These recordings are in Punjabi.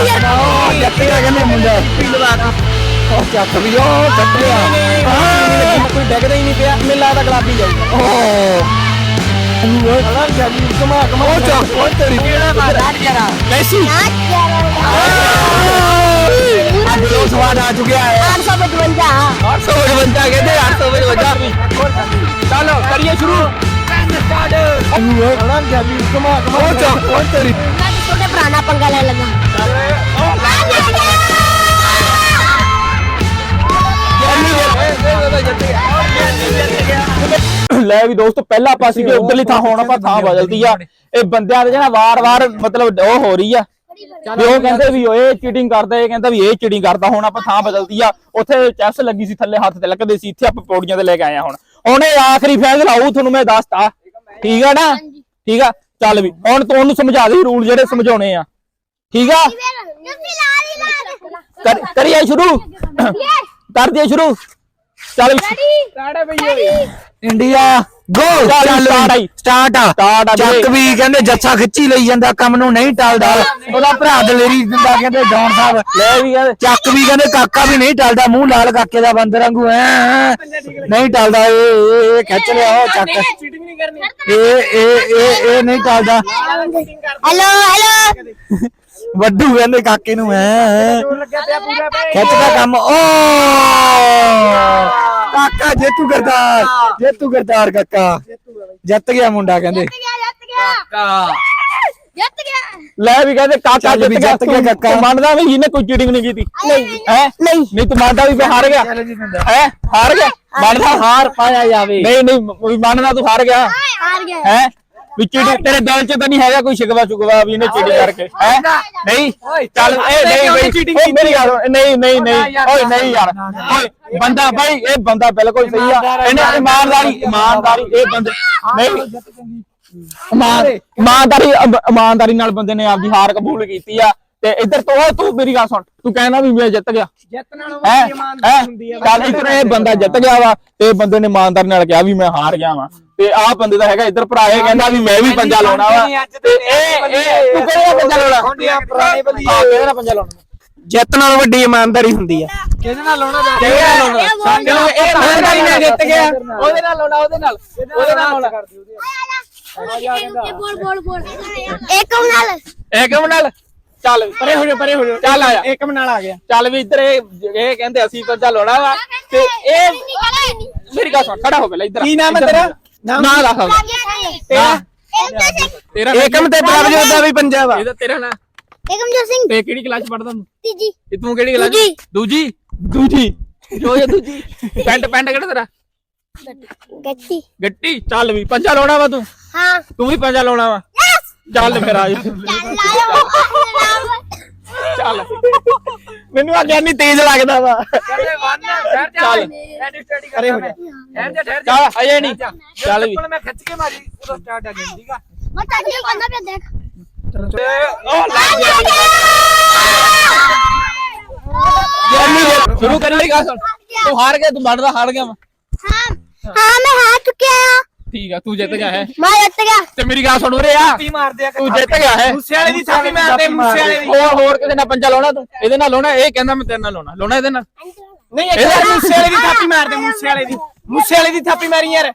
ਉਹ ਜੱਟਿਆ ਕਹਿੰਦੇ ਮੁੰਡਾ ਉਹ ਚੱਕ ਵੀ ਉਹ ਜੱਟਿਆ ਕੋਈ ਡੈਗਦਾ ਹੀ ਨਹੀਂ ਪਿਆ ਮੈਨੂੰ ਲੱਗਦਾ ਗੁਲਾਬੀ ਜਾਊਗਾ ਉਹ ਹਣਾ ਜਾਲੀ ਕਮਾ ਕਮਾ ਉਹ ਚੱਕ ਉਹ ਤੇਰੀ ਮੈਸੀ ਉਹ ਸਵਾਦ ਆ ਚੁੱਕਿਆ ਹੈ 855 ਕਹਿੰਦੇ 855 ਚਲੋ ਕਰੀਏ ਸ਼ੁਰੂ ਲੈ ਲਗਾ। ਲੈ ਵੀ ਦੋਸਤੋ ਪਹਿਲਾਂ ਆਪਾਂ ਸੀਗੇ ਉਧਰਲੀ ਥਾਂ ਹੁਣ ਆਪਾਂ ਥਾਂ ਬਦਲਦੀ ਆ। ਇਹ ਬੰਦਿਆਂ ਦੇ ਜਿਹੜਾ ਵਾਰ-ਵਾਰ ਮਤਲਬ ਉਹ ਹੋ ਰਹੀ ਆ। ਵੀ ਉਹ ਕਹਿੰਦੇ ਵੀ ਓਏ ਚੀਟਿੰਗ ਕਰਦਾ ਇਹ ਕਹਿੰਦਾ ਵੀ ਇਹ ਚੀਟਿੰਗ ਕਰਦਾ ਹੁਣ ਆਪਾਂ ਥਾਂ ਬਦਲਦੀ ਆ। ਉੱਥੇ ਚੈਸ ਲੱਗੀ ਸੀ ਥੱਲੇ ਹੱਥ ਤੇ ਲੱਗਦੇ ਸੀ ਇੱਥੇ ਆਪਾਂ ਪੌੜੀਆਂ ਤੇ ਲੈ ਕੇ ਆਏ ਆ ਹੁਣ। ਹੁਣ ਇਹ ਆਖਰੀ ਫੈਸਲਾ ਆਊ ਤੁਹਾਨੂੰ ਮੈਂ ਦੱਸਤਾ। ਠੀਕ ਆ ਨਾ? ਠੀਕ ਆ? ਚੱਲ ਵੀ ਹੁਣ ਤੂੰ ਉਹਨੂੰ ਸਮਝਾ ਦੇ ਰੂਲ ਜਿਹੜੇ ਸਮਝਾਉਣੇ ਆ। ਠੀਕ ਆ? ਕਰ- ਕਰੀਏ ਸ਼ੁਰੂ? ਕਰ ਦਈਏ ਸ਼ੁਰੂ? ਚੱਲ ਇੰਡੀਆ। ਗੋ ਚੱਲ ਆਈ। ਸਟਾਰਟ ਆ ਚੱਕ। ਵੀ ਕਹਿੰਦੇ ਜੱਸਾ ਖਿੱਚੀ ਲਈ ਜਾਂਦਾ ਕੰਮ ਨੂੰ ਨਹੀਂ ਟਲਦਾ। ਉਹਦਾ ਭਰਾ ਦਲੇਰੀ ਦਿੰਦਾ ਕਹਿੰਦੇ ਡੌਨ ਸਾਹਿਬ। ਲੈ ਵੀ ਕਹਿੰਦੇ। ਚੱਕ ਵੀ ਕਹਿੰਦੇ ਕਾਕਾ ਵੀ ਨਹੀਂ ਟਲਦਾ ਮੂੰਹ ਲਾਲ ਕਾਕੇ ਦਾ ਬੰਦਰ ਵਾਂਗੂ ਐ। ਨਹੀਂ ਟਲਦਾ ਇਹ ਖਿੱਚ ਲਿਆ ਉਹ ਚੱਕ। ਇਹ ਇਹ ਇਹ ਇਹ ਨਹੀਂ ਟਲਦਾ। ਹੈਲੋ ਹੈਲੋ ਵੱਡੂ ਕਹਿੰਦੇ ਕਾਕੇ ਨੂੰ ਐ ਐ। ਖਿੱਚਦਾ ਕੰਮ। ਓ! ਕਾਕਾ ਜੇਤੂ ਕਰਤਾਰ ਜੇਤੂ ਕਰਤਾਰ ਕਾਕਾ। ਜਿੱਤ ਗਿਆ ਮੁੰਡਾ ਕਹਿੰਦੇ। ਜਿੱਤ ਗਿਆ ਲੈ ਵੀ ਕਹਿੰਦੇ ਕਾਕਾ ਚੱਲ ਵੀ ਜਿੱਤ ਗਿਆ ਜਿੱਤ ਗਿਆ ਤੂੰ- ਕਾਕਾ। ਮੰਨਦਾ ਵੀ ਇਹਨੇ ਕੋਈ ਚੀਟਿੰਗ ਨਹੀਂ ਕੀਤੀ। ਨਹੀਂ। ਹੈ? ਨਹੀਂ। ਨਹੀਂ ਤੂੰ ਮੰਨਦਾ ਵੀ ਹਾਰ ਗਿਆ। ਹੈ? ਹਾਰ ਗਿਆ? ਮੰਨਦਾ? ਹਾਰ ਪਾਇਆ ਜਾਵੇ। ਨਹੀਂ ਨਹੀਂ ਮੰਨਦਾ ਤੂੰ ਹਾਰ ਗਿਆ। ਹਾਰ ਗਿਆ। ਹੈ? ਵੀ ਚੀਟਿੰਗ ਤੇਰੇ ਦਿਲ 'ਚ ਤਾਂ ਨਹੀਂ ਹੈਗਾ ਕੋਈ ਸ਼ਿਕਵਾ ਸ਼ੁਕਵਾ ਵੀ ਇਹਨੇ ਚੀਟਿੰਗ ਕਰਕੇ ਹੈ? ਨਹੀਂ ਚੱਲ ਇਹ ਨਹੀਂ ਬਈ ਉਹ ਮੇਰੀ ਗੱਲ ਸੁਣ, ਨਹੀਂ ਨਹੀਂ ਨਹੀਂ। ਓਏ ਨਹੀਂ ਯਾਰ। ਓਏ ਬੰਦਾ ਭਾਈ ਇਹ ਬੰਦਾ ਬਿਲਕੁਲ ਸਹੀ ਆ। ਇਹਨੇ ਇਮਾਨਦਾਰੀ। ਇਮਾਨਦਾਰੀ ਇਹ ਬੰਦੇ ਨਹੀਂ। ਇਮਾਨ ਇਮਾਨਦਾਰੀ ਅਬ- ਇਮਾਨਦਾਰੀ ਨਾਲ ਬੰਦੇ ਨੇ ਆਪਦੀ ਹਾਰ ਕਬੂਲ ਕੀਤੀ ਆ। ਤੇ ਇੱਧਰ ਤੋਂ ਓਏ ਤੂੰ ਮੇਰੀ ਗੱਲ ਸੁਣ। ਤੂੰ ਕਹਿੰਦਾ ਵੀ ਮੈਂ ਜਿੱਤ ਗਿਆ। ਜਿੱਤ ਨਾਲ ਹੈ? ਇਮਾਨਦਾਰੀ ਹੁੰਦੀ ਆ। ਚੱਲ ਇੱਧਰ ਇਹ ਬੰਦਾ ਜਿੱਤ ਗਿਆ ਵਾ ਤੇ ਬੰਦੇ ਨੇ ਇਮਾਨਦਾਰੀ ਨਾਲ ਕਿਹਾ ਵੀ ਮੈਂ ਹਾਰ ਗਿਆ ਵਾ। ਤੇ ਆਹ ਬੰਦੇ ਦਾ ਹੈਗਾ ਇੱਧਰ ਭਰਾ ਇਹ ਕਹਿੰਦਾ ਵੀ ਮੈਂ ਵੀ ਪੰਜਾ ਲਾਉਣਾ ਵਾ। ਤੇ ਇਹ ਇਹ ਤੂੰ ਕਿਹੜਾ ਪੰਜਾ ਲਾਉਣਾ? ਹੁੰਦੀਆਂ ਪੁਰਾਣੇ ਬਲੀ ਹਾਂ ਕਿਹੜਾ ਪੰਜਾ ਲਾਉਣਾ? ਜਿੱਤ ਨਾਲ ਵੱਡੀ ਇਮਾਨਦਾਰੀ ਹੁੰਦੀ ਆ। ਕਿਹਦੇ ਨਾਲ ਲਾਉਣਾ? ਦੱਸ ਕਿਹੜਾ ਲਾਉਣਾ? ਇਹ ਇਮਾਨਦਾਰੀ ਨਾਲ ਜਿੱਤ ਗਿਆ। ਉਹਦੇ ਨਾਲ ਲਾਉਣਾ? ਉਹਦੇ ਨਾਲ ਉਹਦੇ ਨਾਲ ਲਾਉਣਾ? ਬੋਲ ਬੋਲ ਬੋਲ ਇੱਕ ਨਾਲ। ਇੱਕ ਨਾਲ? ਚੱਲ ਪਰੇ ਹੋ ਜਾ ਪਰੇ ਹੋ ਜਾ ਚੱਲ ਆ ਜਾ ਇੱਕ ਨਾਲ ਆ ਗਿਆ। ਚੱਲ ਵੀ ਇੱਧਰ ਇਹ ਇਹ ਕਹਿੰਦੇ ਅਸੀਂ ਪੰਜਾ ਲਾਉਣਾ ਵਾ। ਤੇ ਇਹ ਮੇਰੀ ਗੱਲ ਸੁਣ ਖੜਾ ਹੋ ਪਹਿਲਾਂ ਇੱਧਰ ਕੀ ਨਾਮ ਹੈ ਤੇਰਾ? ਦੱਸ ਆਪਦਾ। ਤੇਰਾ? ਤੇਰਾ ਏਕਮ ਤੇ ਪ੍ਰਭਜੋਤ ਦਾ ਵੀ ਪੰਜਾਬ ਆ। ਇਹਦਾ ਤੇਰਾ ਨਾਂ। ਏਕਮਜੋਤ ਸਿੰਘ। ਤੇ ਕਿਹੜੀ ਕਲਾਸ ਪੜਦਾ ਤੂੰ? ਤੀਜੀ। ਤੇ ਤੂੰ ਕਿਹੜੀ ਕਲਾਸ ਦੂਜੀ। ਦੂਜੀ? ਦੂਜੀ। ਜੋ ਇਹ ਦੂਜੀ। ਪੈਂਟ ਪੈਂਟ ਕਿਹੜਾ ਤੇਰਾ? ਗੱਤੀ ਗੱਟੀ? ਚੱਲ ਵੀ ਪੰਜਾ ਲਾਉਣਾ ਵਾ ਤੂੰ? ਹਾਂ। ਤੂੰ ਵੀ ਪੰਜਾ ਲਾਉਣਾ ਵਾ? ਚੱਲ ਫਿਰ ਆ ਜਾ। ਚੱਲ ਲਾਓ। ਚੱਲ। ਮੈਨੂੰ ਆ ਗਿਆਨੀ ਤੇਜ਼ ਲੱਗਦਾ ਵਾ। ਚੱਲ। ਪਰੇ ਹੋ ਜਾ ਠਹਿਰ ਜਾ ਠਹਿਰ ਜਾ। ਚੱਲ ਅਜੇ ਨਹੀਂ। ਚੱਲ ਵੀ। ਚੱਲ ਮੈਂ ਖਿੱਚ ਕੇ ਮਾਰੀ ਉਦੋਂ ਸਟਾਰਟ ਆ ਗਈ ਠੀਕ ਆ। ਮੈਂ ਤਾਂ ਇਹ ਬੰਦਾ ਪਿਆ ਦੇਖ। ਤੇ ਉਹ ਲੱਗ ਗਿਆ। ਗਿਆਨੀ ਦੇ ਸ਼ੁਰੂ ਕਰ ਲਈ ਗਾ ਸੁਣ। ਤੂੰ ਹਾਰ ਗਿਆ ਤੂੰ ਬਣਦਾ ਹਾਰ ਗਿਆ ਵਾ। ਹਾਂ। ਹਾਂ ਮੈਂ ਠੀਕ ਆ ਤੂੰ ਜਿੱਤ ਗਿਆ ਹੈ। ਮੈਂ ਜਿੱਤ ਗਿਆ। ਤੇ ਮੇਰੀ ਗੱਲ ਸੁਣ ਉਰੇ ਆ। ਥਾਪੀ ਮਾਰਦੇ ਆ ਤੂੰ ਜਿੱਤ ਗਿਆ ਹੈ। ਮੂਸੇ ਵਾਲੇ ਦੀ ਥਾਪੀ ਮਾਰਦੇ ਮੂਸੇ ਵਾਲੇ ਦੀ। ਹੋਰ ਹੋਰ ਕਿਸੇ ਨਾਲ ਪੰਜਾ ਲਾਉਣਾ ਤੂੰ? ਇਹਦੇ ਨਾਲ ਲਾਉਣਾ ਇਹ ਕਹਿੰਦਾ ਮੈਂ ਤੇਰੇ ਨਾਲ ਲਾਉਣਾ। ਲਾਉਣਾ ਇਹਦੇ ਨਾਲ? ਨਹੀਂ ਇੱਕ ਮੂਸੇ ਵਾਲੇ ਦੀ ਥਾਪੀ ਮਾਰਦੇ ਮੂਸੇ ਵਾਲੇ ਦੀ। ਮੂਸੇ ਵਾਲੇ ਦੀ ਥਾਪੀ ਮਾਰੀ ਯਾਰ।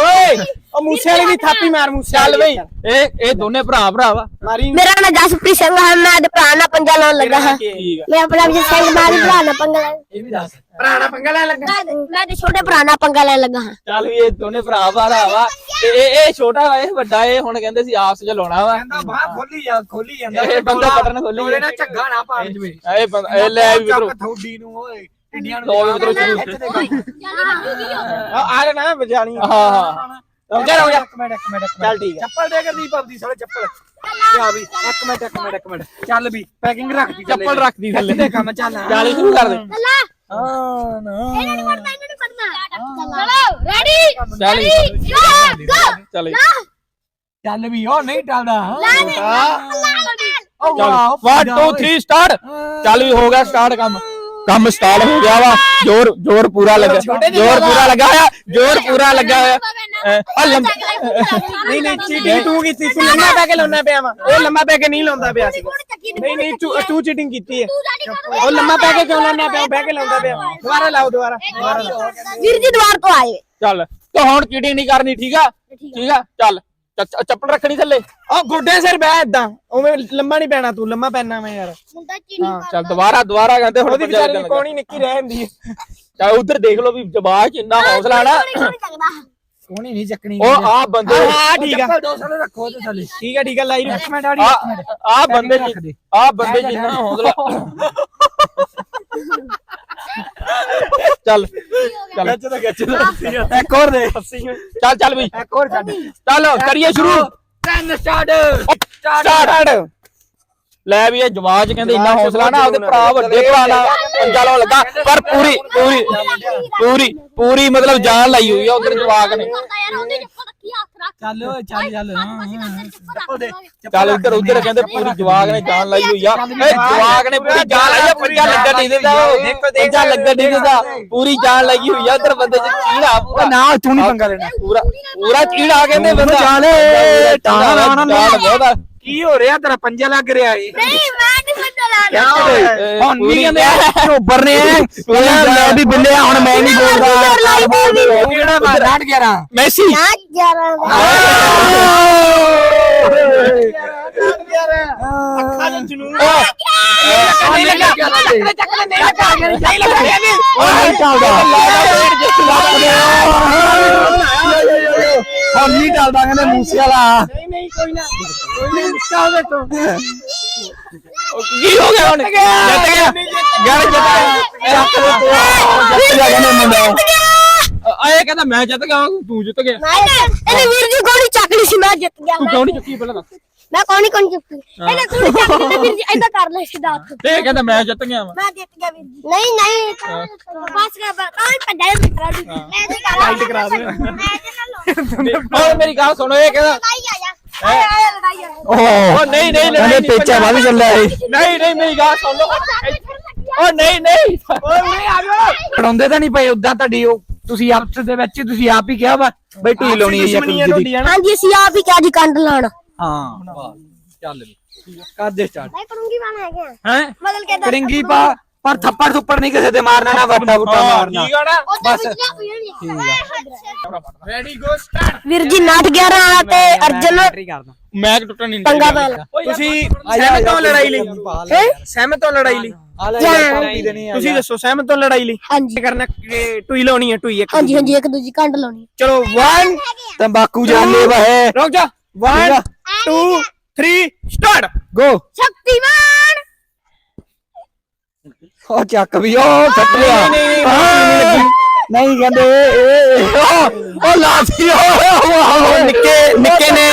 ਓਏ ਉਹ ਮੂਸੇ ਵਾਲੇ ਦੀ ਥਾਪੀ ਮਾਰ ਮੂਸੇ ਚੱਲ ਵਾਲੇ ਬਈ ਇਹ ਇਹ ਦੋਨੇ ਭਰਾ ਭਰਾ ਵਾ। ਮਾਰੀ। ਮੇਰਾ ਨਾਮ ਜਸਪ੍ਰੀਤ ਸਿੰਘ ਹੈ ਮੈਂ ਤੇ ਭਰਾ ਨਾਲ ਪੰਗਾ ਲਾਉਣ ਲੱਗਾ ਹਾਂ। ਠੀਕ ਆ। ਮੈਂ ਆਪਣਾ ਵੀ ਸਿੰਘ ਮਾਰੀ ਭਰਾ ਨਾਲ ਪੰਗਾ ਲੈਣ ਇਹ ਵੀ ਦੱਸ। ਪੁਰਾਣਾ ਪੰਗਾ ਲੈ ਲੱਗਾ? ਮੈਂ ਤੇ ਛੋਟੇ ਭਰਾ ਨਾਲ ਪੰਗਾ ਲੈਣ ਲੱਗਾ ਹਾਂ। ਚੱਲ ਵੀ ਇਹ ਦੋਨੇ ਭਰਾ ਭਰਾ ਵਾ। ਤੇ ਇਹ ਇਹ ਛੋਟਾ ਵਾ ਇਹ ਵੱਡਾ ਇਹ ਹੁਣ ਕਹਿੰਦੇ ਸੀ ਆਪਸ ਚ ਲਾਉਣਾ ਵਾ। ਕਹਿੰਦਾ ਬਾਹ ਖੋਲੀ ਜਾ ਖੋਲੀ ਜਾਂਦਾ ਇਹ ਬੰਦਾ ਪਟਨ ਖੋਲੀ ਨਾਲ ਝੱਗਾ ਨਾ ਪਾ। ਜਵੇ ਇਹ ਬੰਦਾ ਇਹ ਲੈ ਵੀ ਚੱਕ ਵੀਰੋ ਥੋੜੀ ਨੂੰ ਓਏ। ਇੰਡੀਆਂ ਨੂੰ ਲਓ ਵੀ ਮਿੱਤਰੋ ਸ਼ੁਰੂ। ਆ ਆ ਲੈ ਨਾ ਵਜਾਣੀ ਹਾਂ ਹਾਂ। ਰੁਕ ਜਾ ਰੁਕ ਜਾ। ਇੱਕ ਮਿੰਟ ਇੱਕ ਮਿੰਟ ਚੱਲ ਠੀਕ ਹੈ ਚੱਪਲ ਦੇ ਕੇ ਦੀਪ ਆਪਦੀ ਸਾਲੇ ਚੱਪਲ। ਆ ਵੀ ਇੱਕ ਮਿੰਟ ਇੱਕ ਮਿੰਟ ਇੱਕ ਮਿੰਟ। ਚੱਲ ਵੀ ਪੈਕਿੰਗ ਰੱਖ ਦੀ ਚੱਪਲ ਰੱਖਦੀ ਥੱਲੇ ਦੇ। ਕੰਮ ਚੱਲ ਚੱਲ ਸ਼ੁਰੂ ਕਰ ਦੇ। ਚੱਲਾ ਹਾਂ ਨਾ। ਇਹਨਾਂ ਨੂੰ ਪੜਨਾ ਇਹਨਾਂ ਨੂੰ ਪੜਨਾ ਚਲੋ ਰੈਡੀ ਚੱਲ ਗੋ ਚੱਲ ਚੱਲ ਵੀ ਉਹ ਨਹੀਂ ਟਲਦਾ ਉਹ ਚੱਲ 1 2 3 ਸਟਾਰਟ ਚੱਲ ਵੀ ਹੋ ਗਿਆ ਸਟਾਰਟ ਕੰਮ। ਕੰਮ ਸਟਾਰਟ ਹੋ ਗਿਆ ਵਾ ਜ਼ੋਰ ਜ਼ੋਰ ਪੂਰਾ ਲੱਗਾ ਜ਼ੋਰ ਪੂਰਾ ਲੱਗਾ ਹੋਇਆ ਜ਼ੋਰ ਪੂਰਾ ਲੱਗਾ ਹੋਇਆ ਆ ਨਹੀਂ ਨਹੀਂ ਚੀਟਿੰਗ ਤੂੰ ਕੀਤੀ ਤੂੰ ਲੰਮਾ ਪੈ ਕੇ ਲਾਉਣਾ ਪਿਆ ਵਾ ਉਹ ਲੰਮਾ ਪੈ ਕੇ ਨਹੀਂ ਲਾਉਂਦਾ ਪਿਆ ਸੀ ਨਹੀਂ ਨਹੀਂ ਤੂੰ ਤੂੰ ਚੀਟਿੰਗ ਕੀਤੀ ਹੈ ਉਹ ਲੰਮਾ ਪੈ ਕੇ ਕਿਉਂ ਲਾਉਣਾ ਪਿਆ ਬਹਿ ਕੇ ਲਾਉਂਦਾ ਪਿਆ ਦੁਬਾਰਾ ਲਾਓ ਦੁਬਾਰਾ ਦੁਬਾਰਾ ਵੀਰ ਜੀ ਦੁਆਰ ਤੋਂ ਆਏ ਚੱਲ ਤੇ ਹੁਣ ਚੀਟਿੰਗ ਨਹੀਂ ਕਰਨੀ ਠੀਕ ਆ ਠੀਕ ਆ ਚੱਲ ਚ- ਚੱਪਲ ਰੱਖਣੀ ਥੱਲੇ? ਉਹ ਗੋਡੇ ਸਿਰ ਬਹਿ ਇਦਾਂ ਉਵੇਂ ਲੰਮਾ ਨਹੀਂ ਪੈਣਾ ਤੂੰ ਲੰਮਾ ਪੈਣਾ ਮੈਂ ਯਾਰ। ਮੁੰਡਾ ਚੀਨੀ ਚੱਲ ਦੁਬਾਰਾ ਦੁਬਾਰਾ ਕਹਿੰਦੇ ਹੁਣ ਉਹਦੀ ਵਿਚਾਰੀ ਦੀ। ਕੋਣੀ ਨਿੱਕੀ ਰਹਿ ਹੁੰਦੀ ਹੈ। ਚੱਲ ਉਧਰ ਦੇਖ ਲਓ ਵੀ ਜਵਾਬ ਚ ਇੰਨਾ ਹੌਸਲਾ ਨਾ। ਕੋਣੀ ਨਹੀਂ ਚੱਕਣੀ। ਉਹ ਆ ਬੰਦੇ ਹਾਂ ਠੀਕ ਆ। ਦੋ ਸਾਲ ਰੱਖੋ ਤੇ ਥੱਲੇ। ਠੀਕ ਆ ਠੀਕ ਆ ਲਾਈ ਰੱਖ। ਮੈਂ ਡਾੜੀ ਆ ਆ ਬੰਦੇ ਚ ਆ ਬੰਦੇ ਇੰਨਾ ਹੌਸਲਾ ਚੱਲ ਚੱਲ। ਇੱਕ ਹੋਰ ਦੇ। ਚੱਲ ਚੱਲ ਵੀ। ਇੱਕ ਹੋਰ ਛੱਡ। ਚੱਲ ਕਰੀਏ ਸ਼ੁਰੂ। ਤਿੰਨ ਸਟਾਰਟ ਸਟਾਰਟ ਲੈ ਵੀ ਇਹ ਜਵਾਜ ਕਹਿੰਦੇ ਇੰਨਾ ਹੌਸਲਾ ਨਾ ਆਪਦੇ ਭਰਾ ਵੱਡੇ ਭਰਾ ਨਾਲ ਪੰਜਾ ਲਾਉਣ ਲੱਗਾ। ਪਰ ਪੂਰੀ ਪੂਰੀ ਪੂਰੀ ਪੂਰੀ ਮਤਲਬ ਜਾਨ ਲਾਈ ਹੋਈ ਆ ਉਧਰ ਜਵਾਕ ਨੇ। ਚੱਲ ਓਏ ਚੱਲ ਚੱਲ ਚੱਲ ਉਧਰ ਉਧਰ ਕਹਿੰਦੇ ਪੂਰੀ ਜਵਾਕ ਨੇ ਜਾਨ ਲਾਈ ਹੋਈ ਆ। ਇਹ ਜਵਾਕ ਨੇ ਪੂਰੀ ਜਾਨ ਲਾਈ ਆ ਪੰਜਾ ਲੱਗਣ ਨਹੀਂ ਦਿੰਦਾ ਪੰਜਾ ਲੱਗਣ ਨਹੀਂ ਦਿੰਦਾ। ਪੂਰੀ ਜਾਨ ਲਾਈ ਹੋਈ ਆ ਉਧਰ ਬੰਦੇ ਚ। ਕੀੜਾ ਪੂਰਾ। ਨਾ ਤੂੰ ਨਹੀਂ ਪੰਗਾ ਲੈਣਾ। ਪੂਰਾ ਪੂਰਾ ਕੀੜਾ ਕਹਿੰਦੇ ਬੰਦਾ। ਚਾਲੇ, ਟਾਣਾ ਨਾ। ਜਾਨ ਬਹੁਤ ਆ। ਕੀ ਹੋ ਰਿਹਾ? ਤੇਰਾ ਪੰਜਾ ਲੱਗ ਰਿਹਾ ਏ। ਨਹੀਂ ਮੈਂ ਨਹੀਂ ਫੱਟਾ ਲਾਣਾ ਓਏ, ਹੁਣ ਨਹੀਂ ਕਹਿੰਦੇ ਉੱਪਰ ਨੇ। ਮੈਂ ਵੀ ਬਿੱਲਿਆ ਹੁਣ ਮੈਂ ਨਹੀਂ ਬੋਲਦਾ। ਕਿਹੜਾ ਬਾਹਰ 11 ਮੈਸੀ। ਨਾ 11 ਅੱਖਾਂ ਦੇ। ਜਨੂਨ ਹੁਣ ਨਹੀਂ ਚੱਲਦਾ ਕਹਿੰਦੇ ਮੂਸੇ ਵਾਲਾ। ਨਹੀਂ ਨਹੀਂ ਕੋਈ ਨਾ ਕੋਈ ਨਹੀਂ ਨਿੱਕਾ ਹੋਵੇ ਤੂੰ। ਕੀ ਹੋ ਗਿਆ ਹੁਣ? ਜਿੱਤ ਗਿਆ। ਯਾਰ ਜਿੱਤ ਗਿਆ। ਜਿੱਤ ਗਿਆ। ਕਹਿੰਦੇ ਮੁੰਡਾ ਆਏ ਕਹਿੰਦਾ ਮੈਂ ਜਿੱਤ ਗਿਆ ਤੂੰ ਜਿੱਤ ਗਿਆ। ਮੈਂ ਇਹਨੇ ਵੀਰ ਜੀ ਗੋਲੀ ਚੱਕ ਲਈ ਸੀ ਮੈਂ ਜਿੱਤ ਗਿਆ ਤੂੰ ਨਹੀਂ ਚੁੱਕੀ ਪਹਿਲਾਂ ਦੱਸ। ਮੈਂ ਕੌਣੀ ਕੌਣੀ ਚੁੱਕੀ? ਇਹਨੇ ਗੋਲੀ ਚੱਕ ਲਈ ਤੇ ਵੀਰ ਜੀ ਏਦਾਂ ਕਰ ਲੈ ਸਿੱਧਾ ਹੱਥ ਤੇ ਇਹ ਕਹਿੰਦਾ ਮੈਂ ਜਿੱਤ ਗਿਆ। ਮੈਂ ਜਿੱਤ ਗਿਆ ਵੀਰ ਜੀ। ਨਹੀਂ ਨਹੀਂ ਬਸ ਕਰ ਤਾਂ ਪੰਜਾਹ ਮਿੰਟ ਕਰਾ ਦੀ ਮੈਂ ਤੇ ਕਰਾ ਲਾਈਟ ਕਰਾ ਦੇ। ਮੈਂ ਮੇਰੀ ਗੱਲ ਸੁਣੋ ਇਹ ਕਹਿੰਦਾ ਲੜਾਈ ਆ ਜਾ। ਆਇਆ ਆਇਆ ਲੜਾਈ ਆ। ਓ ਨਹੀਂ ਨਹੀਂ ਕਹਿੰਦੇ ਨਹੀਂ ਪੇਚਾ ਚੱਲਿਆ। ਏ ਨਹੀਂ ਨਹੀਂ ਮੇਰੀ ਗੱਲ ਸੁਣ ਲਓ। ਓ ਨਹੀਂ ਨਹੀਂ। ਓਏ ਉਰੇ ਆ ਜਾ ਪੜਾਉਂਦੇ ਤਾਂ ਨਹੀਂ ਪਏ ਉਦਾਂ ਤੁਹਾਡੀ ਉਹ ਤੁਸੀਂ ਆਪਸ ਦੇ ਵਿੱਚ ਹੀ ਤੁਸੀਂ ਆਪ ਹੀ ਕਿਹਾ ਵਾ ਬਈ ਢੀ ਲਾਉਣੀ ਹੈ ਇੱਕ ਦੁਸ਼ਮਣੀਆਂ ਦੂਜੀ ਦੀ ਢੋਡੀਆਂ ਨਾ ਹਾਂਜੀ ਅਸੀਂ ਆਪ ਹੀ ਕਿਹਾ ਜੀ ਕੰਡ ਲਾਣਾ ਹਾਂ ਚੱਲ ਵੀ ਕਰ ਦੇ ਸਟਾਰਟ? ਮੈਂ ਕਰੂੰਗੀ ਵਾਲਾ ਹੈਗਾ ਹੈ? ਬਦਲ ਕੇ ਕਰਿੰਗੀ ਪਾ ਪਰ ਥੱਪੜ ਥੁੱਪੜ ਨਹੀਂ ਕਿਸੇ ਤੇ ਮਾਰਨਾ ਨਾ ਵੱਡਾ ਬੁੱਟਾ ਹਾਂ ਮਾਰਨਾ। ਠੀਕ ਆ। ਨਾ ਬਸ ਰੈਡੀ ਗੋ ਸਟਾਰਟ ਵੀਰ ਜੀ ਨਾਟ 11 ਤੇ ਅਰਜਨ ਮੈਂ ਟੁੱਟਣ ਨਹੀਂ ਪੰਗਾ ਪੈਲ ਤੁਸੀਂ ਸਹਿਮਤ ਹੋ ਲੜਾਈ ਲਈ। ਸਹਿਮਤ ਹੋ ਲੜਾਈ ਲਈ। ਤੁਸੀਂ ਦੱਸੋ ਸਹਿਮਤ ਹੋ ਲੜਾਈ ਲਈ? ਹਾਂਜੀ। ਕਰਨਾ ਕਿ ਟੂਈ ਲਾਉਣੀ ਹੈ ਟੂਈ ਇੱਕ। ਹਾਂਜੀ ਹਾਂਜੀ ਇੱਕ ਦੂਜੀ ਕੰਡ ਲਾਉਣੀ ਚਲੋ 1 ਤੰਬਾਕੂ ਜਾਨੇ ਵਹੇ। ਰੁਕ ਜਾ। 1 2 3 ਸਟਾਰਟ ਗੋ ਸ਼ਕਤੀਮਾਨ। ਉਹ ਚੱਕ ਵੀ ਉਹ ਲਿਆ। ਨਹੀਂ, ਨਹੀਂ, ਨਹੀਂ ਕਹਿੰਦੇ ਇਹ- ਉਹ ਉਹ ਲਾਤੀ ਉਹ ਨਿੱਕੇ ਨਿੱਕੇ ਨੇ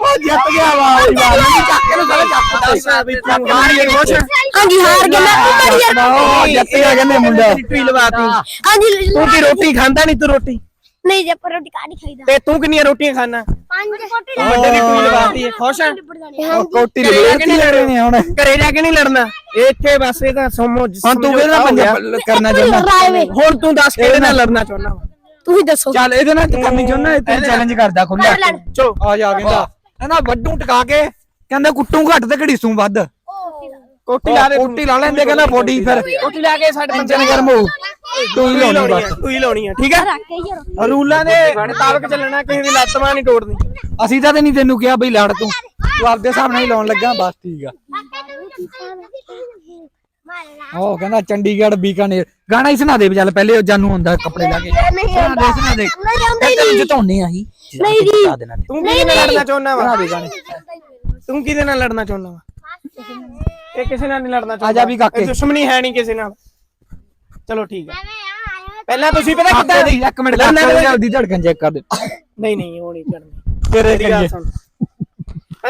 ਉਹ ਜਿੱਤ ਗਿਆ ਵਾਹ ਵਾਹ ਨਹੀਂ ਚੱਕ ਕੇ ਨੂੰ ਸਾਰੇ ਚੱਕ ਦੱਸ ਵੀ ਤੂੰ ਹਾਰ ਗਿਆ ਕੁਛ ਹਾਂਜੀ ਹਾਰ ਗਿਆ ਮੈਂ ਉੱਪਰ ਯਾਰ ਉਹ ਜਿੱਤ ਗਿਆ ਕਹਿੰਦੇ ਮੁੰਡਾ। ਟੂਈ ਲਵਾਤੀ। ਹਾਂਜੀ ਤੂੰ ਕੀ ਰੋਟੀ ਖਾਂਦਾ ਨਹੀਂ ਤੂੰ ਰੋਟੀ? ਨਹੀਂ ਜੇ ਪਰ ਰੋਟੀ ਕਾੜੀ ਖਾਈਦਾ। ਤੇ ਤੂੰ ਕਿੰਨੀਆਂ ਰੋਟੀਆਂ ਖਾਣਾ ਪੰਜ। ਹੈ ਖੁਸ਼ ਉਹ ਕੋਟੀ ਘਰੇ ਜਾ ਕੇ ਨਹੀਂ ਹੁਣ। ਘਰੇ ਜਾ ਕੇ ਨਹੀਂ ਲੜਨਾ। ਇੱਥੇ ਬਸ ਇਹ ਤਾਂ ਸੋਮੋ ਹੁਣ ਤੂੰ ਕਿਹਦੇ ਨਾਲ ਪੰਜਾ ਕਰਨਾ ਚਾਹੁੰਦਾ? ਰਾਏ ਹੁਣ ਤੂੰ ਦੱਸ ਕਿਹਦੇ ਨਾਲ ਲੜਨਾ ਚਾਹੁੰਦਾ? ਵਾ? ਤੁਸੀਂ ਦੱਸੋ। ਚੱਲ ਇਹਦੇ ਨਾਲ ਕਰਨੀ ਚਾਹੁੰਦਾ ਇਹ ਤੇ ਚੈਲੰਜ ਕਰਦਾ ਖੁੱਲਾ ਲੜ। ਚਲੋ ਆ ਜਾ ਕਹਿੰਦਾ। ਕਹਿੰਦਾ ਵੱਡੂ ਟਕਾ ਕੇ। ਕਹਿੰਦਾ ਕੁੱਟੂ ਘੱਟ ਤੇ ਘੜੀਸੂ ਵੱਧ। ਕੋਟੀ ਲਾ ਦੇ ਤੂੰ। ਕੋਟੀ ਲਾ ਲੈਂਦੇ ਕਹਿੰਦਾ ਬੋਡੀ ਫਿਰ ਕੋਟੀ ਲਾ ਕੇ ਸਾਡੇ ਟੈਨਸ਼ਨ ਗਰਮ ਹੋਊ। ਤੂੰ ਹੀ ਲਾਉਣੀ ਬਸ। ਲਾਉਣੀ ਹੈ ਠੀਕ ਹੈ ਰੱਖ ਕੇ ਯਾਰ ਰੂਲਾਂ ਦੇ ਮੁਤਾਬਕ ਚੱਲਣਾ ਕਿਸੇ ਦੀ ਲੱਤ ਬਾਂਹ ਨਹੀਂ ਤੋੜਨੀ। ਅਸੀਂ ਤਾਂ ਤੇ ਨਹੀਂ ਤੈਨੂੰ ਕਿਹਾ ਬਈ ਲੜ ਤੂੰ। ਤੂੰ ਆਪਦੇ ਹਿਸਾਬ ਨਾਲ ਹੀ ਲਾਉਣ ਲੱਗਾ ਬਸ ਠੀਕ ਆ। ਉਹ ਕਹਿੰਦਾ ਚੰਡੀਗੜ੍ਹ ਬੀਕਾਨੇਰ। ਗਾਣਾ ਹੀ ਸੁਣਾ ਦੇ ਚੱਲ ਪਹਿਲੇ ਉਹ ਜਾਨੂ ਹੁੰਦਾ ਕੱਪੜੇ ਲਾ ਕੇ। ਸੁਣਾ ਦੇ ਸੁਣਾ ਦੇ। ਤੈਨੂੰ ਜਿਤਾਉਣੇ ਆ ਹੀ ਨਹੀਂ। ਤੂੰ ਕਿਹਦੇ ਨਾਲ ਲੜਨਾ ਚਾਹੁੰਦਾ ਵਾ? ਤੂੰ ਕਿਹਦੇ ਨਾਲ ਲੜਨਾ ਚਾਹੁੰਦਾ ਵਾ? ਇਹ ਕਿਸੇ ਨਾਲ ਨਹੀਂ ਲੜਨਾ ਚਾਹੁੰਦਾ। ਆਜਾ ਵੀ ਕਾਕੇ। ਇਹ ਦੁਸ਼ਮਣੀ ਹੈ ਨਹੀਂ ਕਿਸੇ ਨਾਲ। ਚਲੋ ਠੀਕ ਹੈ। ਪਹਿਲਾਂ ਤੁਸੀਂ ਪਤਾ ਕਿੱਦਾਂ ਦੀ ਇੱਕ ਮਿੰਟ ਕਿੱਦਾਂ? ਦੀ ਧੜਕਨ ਚੈੱਕ ਕਰ ਦੇ ਨਹੀਂ ਨਹੀਂ ਉਹ ਨਹੀਂ ਕਰਨੀ। ਤੇਰੇ ਮੇਰੀ ਗੱਲ ਸੁਣ।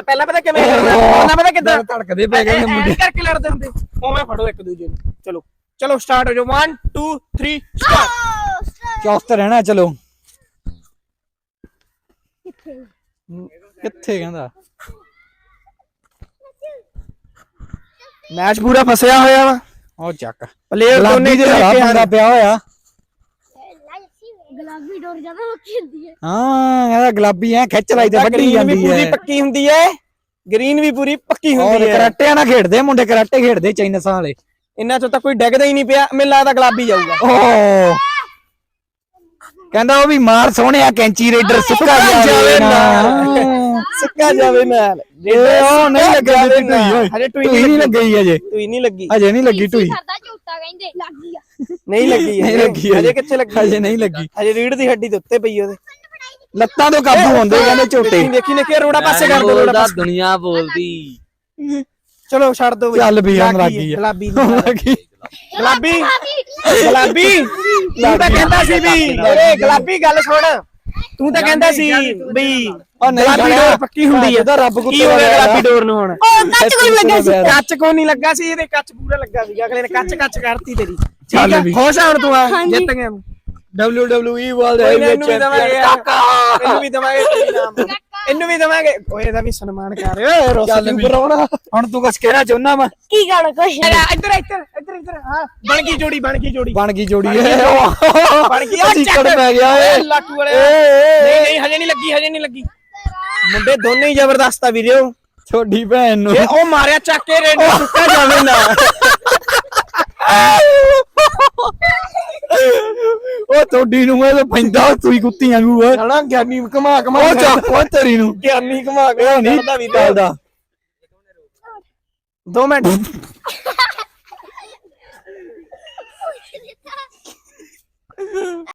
ਪਹਿਲਾਂ ਪਤਾ ਕਿਵੇਂ ਕਰਨਾ ਪਹਿਲਾਂ ਪਤਾ ਕਿੱਦਾਂ? ਧੜਕਦੇ ਪੈ ਗਏ ਨੇ ਮੁੰਡੇ। ਐਂ ਕਰਕੇ ਲੜਦੇ ਹੁੰਦੇ ਉਵੇਂ ਫੜੋ ਇੱਕ ਦੂਜੇ ਨੂੰ। ਚਲੋ। ਚਲੋ ਸਟਾਰਟ ਹੋ ਜਾਓ। 1 2 3 ਸਟਾਰਟ ਚੌਸਤ ਰਹਿਣਾ ਚਲੋ। ਕਿੱਥੇ ਕਹਿੰਦਾ? ਮੈਚ ਪੂਰਾ ਫਸਿਆ ਹੋਇਆ ਵਾ। ਉਹ ਚੱਕ। ਪਲੇਅਰ ਦੋਨੇ ਦੇ ਬੰਦਾ ਪਿਆ ਹੋਇਆ। ਗੁਲਾਬੀ ਡੋਰ ਜ਼ਿਆਦਾ ਔਖੀ ਹੁੰਦੀ ਹੈ। ਹਾਂ ਇਹਦਾ ਗੁਲਾਬੀ ਐ ਖਿੱਚ ਲਈ ਤੇ ਵੱਡੀ ਜਾਂਦੀ ਪੂਰੀ ਹੈ। ਪੱਕੀ ਹੁੰਦੀ ਹੈ। ਗ੍ਰੀਨ ਵੀ ਪੂਰੀ ਪੱਕੀ ਔਰ ਹੁੰਦੀ ਹੈ। ਕਰਾਟੇ ਨਾ ਖੇਡਦੇ ਮੁੰਡੇ ਕਰਾਟੇ ਖੇਡਦੇ ਚਾਈਨਸਾਂ ਵਾਲੇ। ਇਹਨਾਂ ਚੋਂ ਤਾਂ ਕੋਈ ਡਿੱਗਦਾ ਹੀ ਨਹੀਂ ਪਿਆ। ਮੈਨੂੰ ਲੱਗਦਾ ਗੁਲਾਬੀ ਜਾਊਗਾ। ਓ ਕਹਿੰਦਾ ਉਹ ਵੀ ਮਾਰ ਸੋਹਣਿਆ ਕੈਂਚੀ ਰੇਡਰ ਸੁੱਕਾ ਜਾਵੇ ਨਾ ਸੁੱਕਾ ਜਾਵੇ ਨਾਲ। ਇਹ ਉਹ ਨਹੀਂ ਲੱਗਾ ਜਾਵੇ ਟੂਈ ਓਏ। ਹਜੇ ਟੂਈ ਟੂਈ ਨਹੀਂ ਲੱਗੀ। ਅਜੇ। ਟੂਈ ਨਹੀਂ ਲੱਗੀ। ਅਜੇ ਨਹੀਂ ਲੱਗੀ ਟੂਈ ਕਰਦਾ ਝੂਟਾ ਕਹਿੰਦੇ। ਲੱਗ ਗਿਆ ਨਹੀਂ ਲੱਗੀ ਨਹੀਂ ਹਜੇ। ਲੱਗੀ ਹਜੇ ਕਿੱਥੇ ਲੱਗੀ ਅਜੇ ਨਹੀਂ ਲੱਗੀ। ਹਜੇ ਰੀੜ ਦੀ ਹੱਡੀ ਦੇ ਉੱਤੇ ਪਈ ਉਹਦੇ। ਲੱਤਾਂ ਤੋਂ ਕਾਬੂ ਹੁੰਦੇ ਕਹਿੰਦੇ ਝੋਟੇ। ਦੇਖੀ ਦੇਖੀ ਨੇ ਕਿ ਰੋੜਾ ਪਾਸੇ ਕਰ ਦੋ ਰੋੜਾ ਦੁਨੀਆ ਬੋਲਦੀ। ਚਲੋ ਛੱਡ ਦੋ ਬਈ। ਚੱਲ ਵੀ ਹੁਣ ਲੱਗੀ ਹੈ ਗੁਲਾਬੀ ਲੱਗੀ। ਗੁਲਾਬੀ। ਗੁਲਾਬੀ। ਤੂੰ ਤਾਂ ਕਹਿੰਦਾ ਸੀ ਵੀ ਓਏ ਗੁਲਾਬੀ ਗੱਲ ਸੁਣ। ਤੂੰ ਤਾਂ ਕਹਿੰਦਾ ਸੀ ਵੀ ਉਹ ਨਹੀਂ ਗੁਲਾਬੀ। ਡੋਰ ਪੱਕੀ ਹੁੰਦੀ ਹੈ ਇਹਦਾ ਰੱਬ ਕੁੱਤੇ ਕੀ ਹੋ ਗਿਆ ਵਾਲਾ ਗੁਲਾਬੀ ਡੋਰ ਨੂੰ ਹੁਣ? ਉਹ ਕੱਚ ਕੋਈ ਲੱਗਾ ਸੀ। ਕੱਚ ਕੋ ਨਹੀਂ ਲੱਗਾ ਸੀ ਇਹਦੇ ਕੱਚ ਪੂਰਾ ਲੱਗਾ ਸੀਗਾ। ਅਗਲੇ ਨੇ ਕੱਚ ਕੱਚ ਕਰਤੀ ਤੇਰੀ। ਚੱਲ ਠੀਕ ਆ? ਵੀ। ਖੁਸ਼ ਆ ਹੁਣ ਤੂੰ ਆ। ਜਿੱਤ ਗਿਆ WWE ਵਰਲਡ ਕੋਈ ਨਾ, ਇਹਨੂੰ ਵੀ ਦਵਾਂਗੇ ਯਾਰ। ਇਹਨੂੰ ਵੀ ਦਵਾਂਗੇ ਨਾਮ। ਇਹਨੂੰ ਵੀ ਦਵਾਂਗੇ। ਓਏ ਇਹਦਾ ਵੀ ਸਨਮਾਨ ਕਰ। ਓਏ ਰੋਸ ਚੱਲ ਵੀ। ਕਰਾਉਣਾ। ਹੁਣ ਤੂੰ ਕੁਛ ਕਹਿਣਾ ਚਾਹੁੰਦਾ ਵਾ? ਕੀ ਗਾਣਾ ਕੁਛ ਇੱਧਰ ਇੱਧਰ ਇੱਧਰ ਇੱਧਰ। ਹਾਂ ਬਣ ਗਈ ਜੋੜੀ ਬਣ ਗਈ ਜੋੜੀ। ਬਣ ਗਈ ਜੋੜੀ। ਬਣ ਗਈ ਏ ਬਣ ਗਈ ਆ ਚੀਕੜ ਪੈ ਗਿਆ ਏ ਓਏ। ਲਾਟੂ ਵਾਲੇ ਨਹੀਂ ਨਹੀਂ ਹਜੇ ਨਹੀਂ ਲੱਗੀ ਹਜੇ ਨਹੀਂ ਲੱਗੀ। ਮੁੰਡੇ ਦੋਨੇ ਹੀ ਜ਼ਬਰਦਸਤ ਆ ਵੀਰਿਓ। ਛੋਡੀ ਭੈਣ ਨੂੰ। ਜੇ ਉਹ ਮਾਰਿਆ ਚੱਕ ਕੇ ਰੇਡ ਸੁੱਕਾ ਜਾਵੇ ਨਾ। ਉਹ ਤੁਹਾਡੀ ਨੂੰ ਇਹ ਪੈਂਦਾ ਸੂਈ ਕੁੱਤੀ ਵਾਂਗੂ ਓਏ ਹਣਾ ਗਿਆਨੀ ਕਮਾ ਕਮਾ ਉਹ ਚੱਕ ਉਹ ਤੇਰੀ ਨੂੰ। ਗਿਆਨੀ ਕਮਾ ਕੇ ਇਹ ਨਹੀਂ ਵੀ ਚੱਲਦਾ। ਦੋ ਮਿੰਟ।